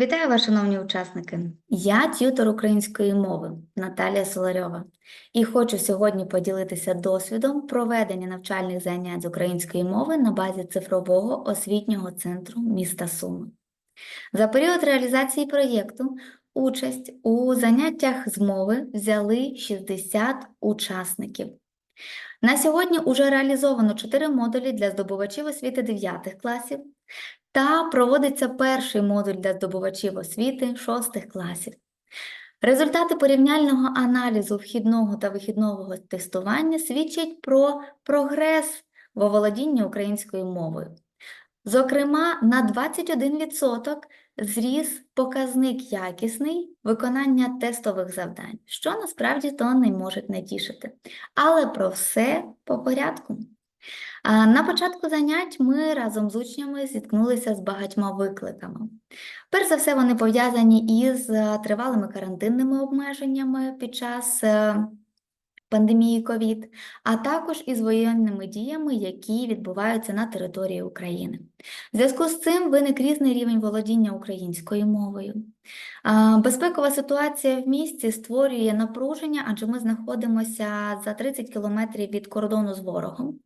Вітаю вас, шановні учасники! Я т'ютор української мови Наталія Соларьова і хочу сьогодні поділитися досвідом проведення навчальних занять з української мови на базі цифрового освітнього центру міста Суми. За період реалізації проєкту участь у заняттях з мови взяли 60 учасників. На сьогодні уже реалізовано 4 модулі для здобувачів освіти 9 класів та проводиться перший модуль для здобувачів освіти 6 класів. Результати порівняльного аналізу вхідного та вихідного тестування свідчать про прогрес в оволодінні українською мовою. Зокрема, на 21% зріс показник якісний виконання тестових завдань, що насправді то не може не тішити. Але про все по порядку. На початку занять ми разом з учнями зіткнулися з багатьма викликами. Перш за все, вони пов'язані із е, тривалими карантинними обмеженнями під час е, пандемії ковід, а також із воєнними діями, які відбуваються на території України. В зв'язку з цим виник різний рівень володіння українською мовою. Безпекова ситуація в місті створює напруження, адже ми знаходимося за 30 кілометрів від кордону з ворогом.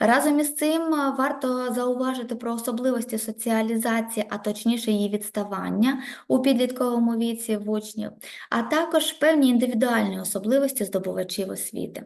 Разом із цим варто зауважити про особливості соціалізації, а точніше її відставання у підлітковому віці в учнів, а також певні індивідуальні особливості здобувачів освіти.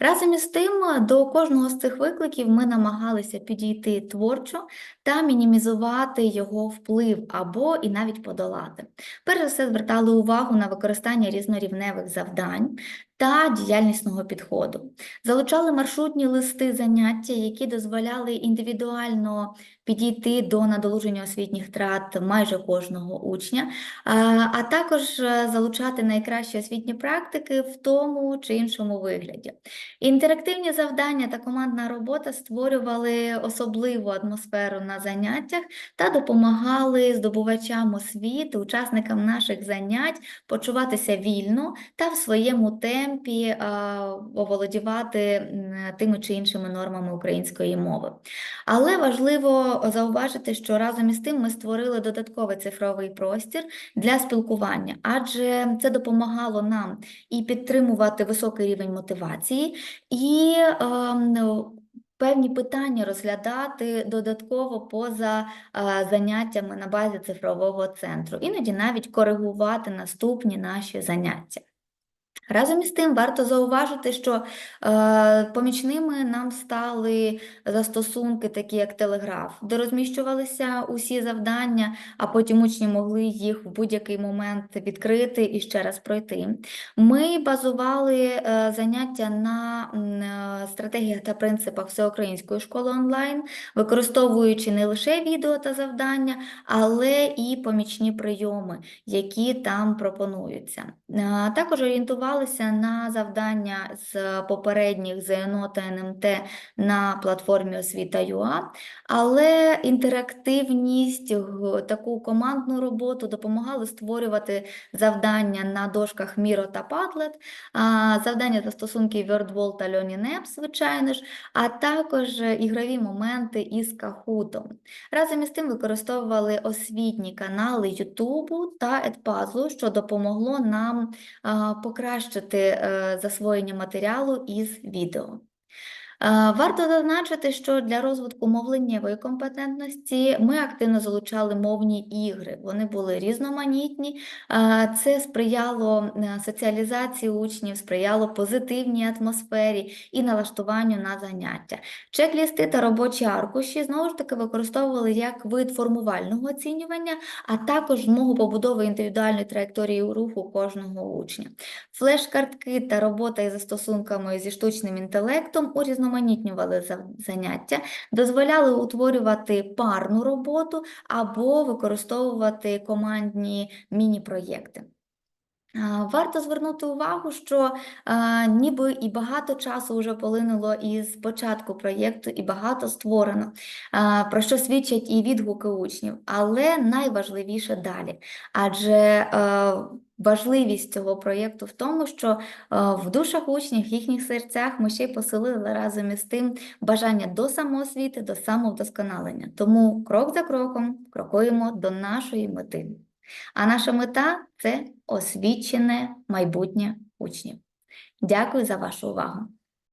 Разом із тим, до кожного з цих викликів ми намагалися підійти творчо та мінімізувати його вплив або і навіть подолати. Перш за все, звертали увагу на використання різнорівневих завдань та діяльнісного підходу. Залучали маршрутні листи заняття, які дозволяли індивідуально підійти до надолуження освітніх трат майже кожного учня, а, також е, залучати найкращі освітні практики в тому чи іншому вигляді. Інтерактивні завдання та командна робота створювали особливу атмосферу на заняттях та допомагали здобувачам освіти, учасникам наших занять почуватися вільно та в своєму темпі оволодівати тими чи іншими нормами української мови. Але важливо зауважити, що разом із тим ми створили додатковий цифровий простір для спілкування, адже це допомагало нам і підтримувати високий рівень мотивації, і ем, певні питання розглядати додатково поза заняттями на базі цифрового центру, іноді навіть коригувати наступні наші заняття. Разом із тим, варто зауважити, що е, помічними нам стали застосунки, такі як Телеграф, де розміщувалися усі завдання, а потім учні могли їх в будь-який момент відкрити і ще раз пройти. Ми базували е, заняття на е, стратегіях та принципах всеукраїнської школи онлайн, використовуючи не лише відео та завдання, але і помічні прийоми, які там пропонуються. Е, також орієнтувалися на завдання з попередніх ЗНО та НМТ на платформі освіта.ua, але інтерактивність, таку командну роботу допомагали створювати завдання на дошках Miro та Padlet, завдання застосунків WordWall та LearningApps, звичайно ж, а також ігрові моменти із Kahoot. Разом із тим використовували освітні канали YouTube та Edpuzzle, що допомогло нам а, покращити е, засвоєння матеріалу із відео. Е, Варто зазначити, що для розвитку мовленнєвої компетентності ми активно залучали мовні ігри. Вони були різноманітні. Е, Це сприяло е, соціалізації учнів, сприяло позитивній атмосфері і налаштуванню на заняття. Чек-лісти та робочі аркуші знову ж таки використовували як вид формувального оцінювання, а також змогу побудови індивідуальної траєкторії руху кожного учня. Флеш-картки та робота із застосунками зі штучним інтелектом урізноманітнювали заняття, дозволяли утворювати парну роботу або використовувати командні міні-проєкти. Варто звернути увагу, що а, ніби і багато часу вже полинуло із початку проєкту, і багато створено, а, про що свідчать і відгуки учнів, але найважливіше далі. Адже е, важливість цього проєкту в тому, що е, в душах учнів, в їхніх серцях ми ще й поселили разом із тим бажання до самоосвіти, до самовдосконалення. Тому крок за кроком крокуємо до нашої мети. А наша мета це освічене майбутнє учнів. Дякую за вашу увагу.